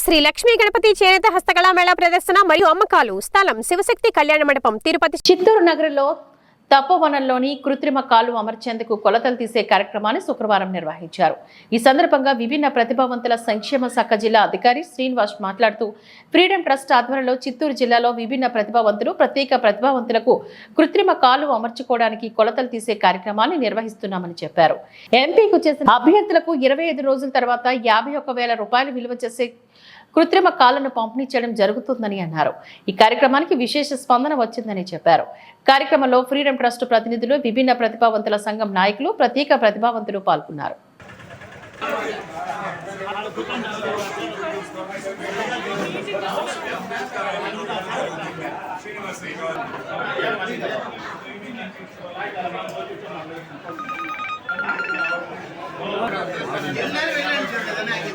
శ్రీ లక్ష్మీ గణపతి చేనేత హస్తకళా మేళా ప్రదర్శన మరియు అమ్మకాలు స్థలం శివశక్తి కళ్యాణ మండపం తిరుపతి చిత్తూరు నగరంలో తపోవనంలోని కృత్రిమ కాలు అమర్చేందుకు కొలతలు తీసే కార్యక్రమాన్ని శుక్రవారం నిర్వహించారు. ఈ సందర్భంగా విభిన్న ప్రతిభావంతుల సంక్షేమ శాఖ జిల్లా అధికారి శ్రీనివాస్ మాట్లాడుతూ ఫ్రీడమ్ ట్రస్ట్ ఆధ్వర్యంలో చిత్తూరు జిల్లాలో విభిన్న ప్రతిభావంతులు ప్రత్యేక ప్రతిభావంతులకు కృత్రిమ కాలు అమర్చుకోవడానికి కొలతలు తీసే కార్యక్రమాన్ని నిర్వహిస్తున్నామని చెప్పారు. ఎంపీకు చేసిన అభ్యర్థులకు ఇరవై ఐదు రోజుల తర్వాత యాభై వేల రూపాయలు విలువ చేసే కృత్రిమ కాళ్ళను పంపిణీ చేయడం జరుగుతుందని అన్నారు. ఈ కార్యక్రమానికి విశేష స్పందన వచ్చిందని చెప్పారు. కార్యక్రమంలో ఫ్రీడమ్ ట్రస్ట్ ప్రతినిధులు విభిన్న ప్రతిభావంతుల సంఘం నాయకులు ప్రత్యేక ప్రతిభావంతులు పాల్గొన్నారు. రెడ్డి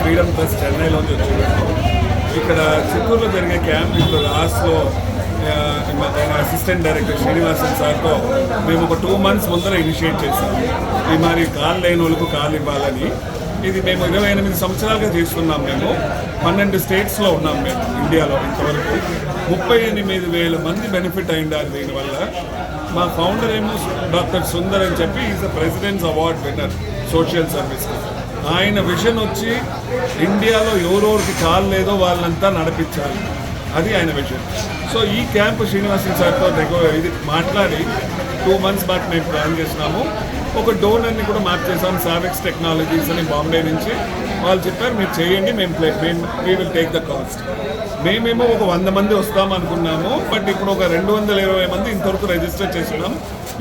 ఫ్రీడమ్ బస్ చెన్నైలోంచి వచ్చింది. ఇక్కడ చిత్తూరులో జరిగే క్యాంప్ ఇప్పుడు లాస్ట్లో అసిస్టెంట్ డైరెక్టర్ శ్రీనివాసన్ సార్తో మేము ఒక టూ మంత్స్ ముందర ఇనిషియేట్ చేసాం ఈ మరి కాల్ లేని వాళ్ళకు కాళ్ళు ఇవ్వాలని. ఇది మేము ఇరవై ఎనిమిది సంవత్సరాలుగా చేస్తున్నాం మేము. పన్నెండు స్టేట్స్లో ఉన్నాం మేము ఇండియాలో ఇంతవరకు. ముప్పై ఎనిమిది వేల మంది బెనిఫిట్ అయిండారు దీనివల్ల. మా ఫౌండర్ ఏమో డాక్టర్ సుందర్ అని చెప్పి is the president's award winner social service ఆయన విజన్ వచ్చి ఇండియాలో ఎవరెవరికి కాలు లేదో వాళ్ళంతా నడిపించాలి. అది ఆయన విజన్ సో ఈ క్యాంప్ శ్రీనివాసన్ సార్తో దగ్గర ఇది మాట్లాడి టూ మంత్స్ బ్యాక్ మేము ప్లాన్ చేసినాము. ఒక డోనర్ని కూడా మార్చేసాం సావెక్స్ టెక్నాలజీస్ అని బాంబే నుంచి. వాళ్ళు చెప్పారు మీరు చేయండి మేము ప్లే మేము we will take the cost మేమేమో ఒక వంద మంది వస్తాం అనుకున్నాము. బట్ ఇప్పుడు ఒక రెండు వందల ఇరవై మంది ఇంతవరకు రిజిస్టర్ చేసినాం.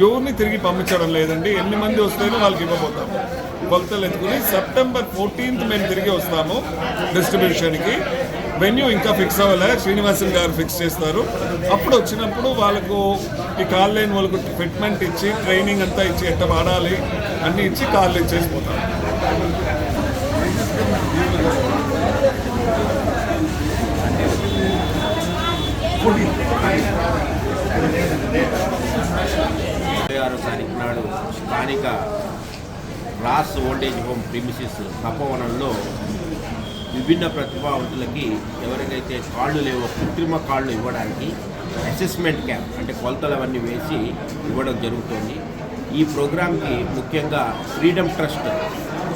ఎవరిని తిరిగి పంపించడం లేదండి. ఎన్ని మంది వస్తేనో వాళ్ళకి ఇవ్వబోతాం. కొలతలు ఎత్తుకుని సెప్టెంబర్ ఫోర్టీన్త్ మేము తిరిగి వస్తాము డిస్ట్రిబ్యూషన్కి వెన్యూ ఇంకా ఫిక్స్ అవ్వలే. శ్రీనివాసన్ గారు ఫిక్స్ చేస్తారు. అప్పుడు వచ్చినప్పుడు వాళ్ళకు ఈ కాల్ లేని వాళ్ళకు ఫిట్మెంట్ ఇచ్చి ట్రైనింగ్ అంతా ఇచ్చి ఎట్ట వాడాలి అన్నీ ఇచ్చి కాళ్ళు ఇచ్చేసి పోతాం ఆరో తారీఖు నాడు స్థానిక Raas old age home premises తపోవనంలో విభిన్న ప్రతిభావంతులకి ఎవరికైతే కాళ్ళు లేవో కృత్రిమ కాళ్ళు ఇవ్వడానికి అసెస్మెంట్ క్యాంప్ అంటే కొలతలు అవన్నీ వేసి ఇవ్వడం జరుగుతుంది. ఈ ప్రోగ్రాంకి ముఖ్యంగా ఫ్రీడమ్ ట్రస్ట్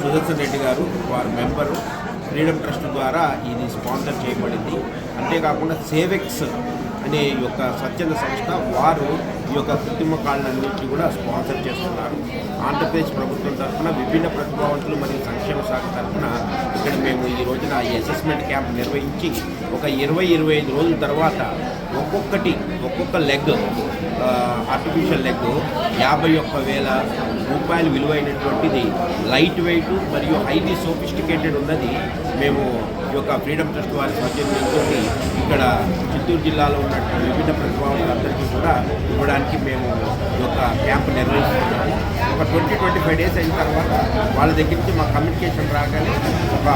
సుదర్శన్ రెడ్డి గారు వారి మెంబరు. ఫ్రీడమ్ ట్రస్ట్ ద్వారా ఇది స్పాన్సర్ చేయబడింది. అంతేకాకుండా సేవెక్స్ అనే ఈ యొక్క స్వచ్ఛంద సంస్థ వారు ఈ యొక్క కృత్రిమ కాళ్ళన్నింటినీ కూడా స్పాన్సర్ చేస్తున్నారు. ఆంధ్రప్రదేశ్ ప్రభుత్వం తరఫున విభిన్న ప్రతిభావంతులు మరియు సంక్షేమ శాఖ తరఫున ఇక్కడ మేము ఈ రోజున ఈ అసెస్మెంట్ క్యాంప్ నిర్వహించి ఒక ఇరవై ఇరవై ఐదు రోజుల తర్వాత ఒక్కొక్కటి ఒక్కొక్క లెగ్ ఆర్టిఫిషియల్ లెగ్ యాభై ఒక్క వేల రూపాయలు విలువైనటువంటిది. లైట్ వెయిట్ మరియు హైలీ సోఫిస్టికేటెడ్ ఉన్నది. మేము ఈ యొక్క ఫ్రీడమ్ ట్రస్ట్ వారి సౌజన్యంతో ఇక్కడ చిత్తూరు జిల్లాలో ఉన్నటువంటి విభిన్న ప్రతిభావంతులందరికీ కూడా ఇవ్వడానికి మేము ఈ యొక్క క్యాంప్ నిర్వహిస్తున్నాము. ఒక ట్వంటీ ట్వంటీ ఫైవ్ డేస్ అయిన తర్వాత వాళ్ళ దగ్గర నుంచి మా కమ్యూనికేషన్ రాగానే ఒక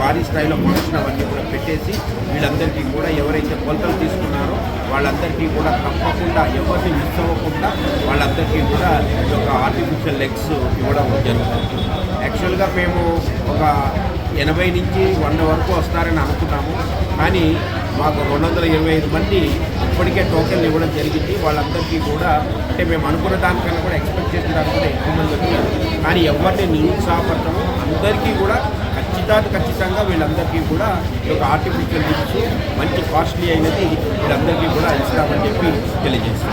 భారీ స్థాయిలో ఫంక్షన్ అవన్నీ కూడా పెట్టేసి వీళ్ళందరికీ కూడా ఎవరైతే కొలతలు తీసుకున్నారో వాళ్ళందరికీ కూడా తప్పకుండా ఎవరిని మిస్ అవ్వకుండా వాళ్ళందరికీ కూడా ఈ యొక్క ఆర్టిఫిషియల్ లెగ్స్ ఇవ్వడం జరుగుతుంది. యాక్చువల్గా మేము ఒక ఎనభై నుంచి వంద వరకు వస్తారని అనుకున్నాము కానీ మాకు రెండు వందల ఇరవై ఐదు మంది ఇప్పటికే టోకెన్లు ఇవ్వడం జరిగింది. వాళ్ళందరికీ కూడా అంటే మేము అనుకున్న దానికన్నా కూడా ఎక్స్పెక్ట్ చేసిన దానికన్నా ఎక్కువ మంది వచ్చారు. కానీ ఎవరిని నిరుత్సాహపడతాము అందరికీ కూడా ఖచ్చితాన్ని ఖచ్చితంగా వీళ్ళందరికీ కూడా ఒక ఆర్టిఫిషియల్ లిప్స్ మంచి కాస్ట్లీ అయినది వీళ్ళందరికీ కూడా ఇస్తామని చెప్పి తెలియజేస్తాం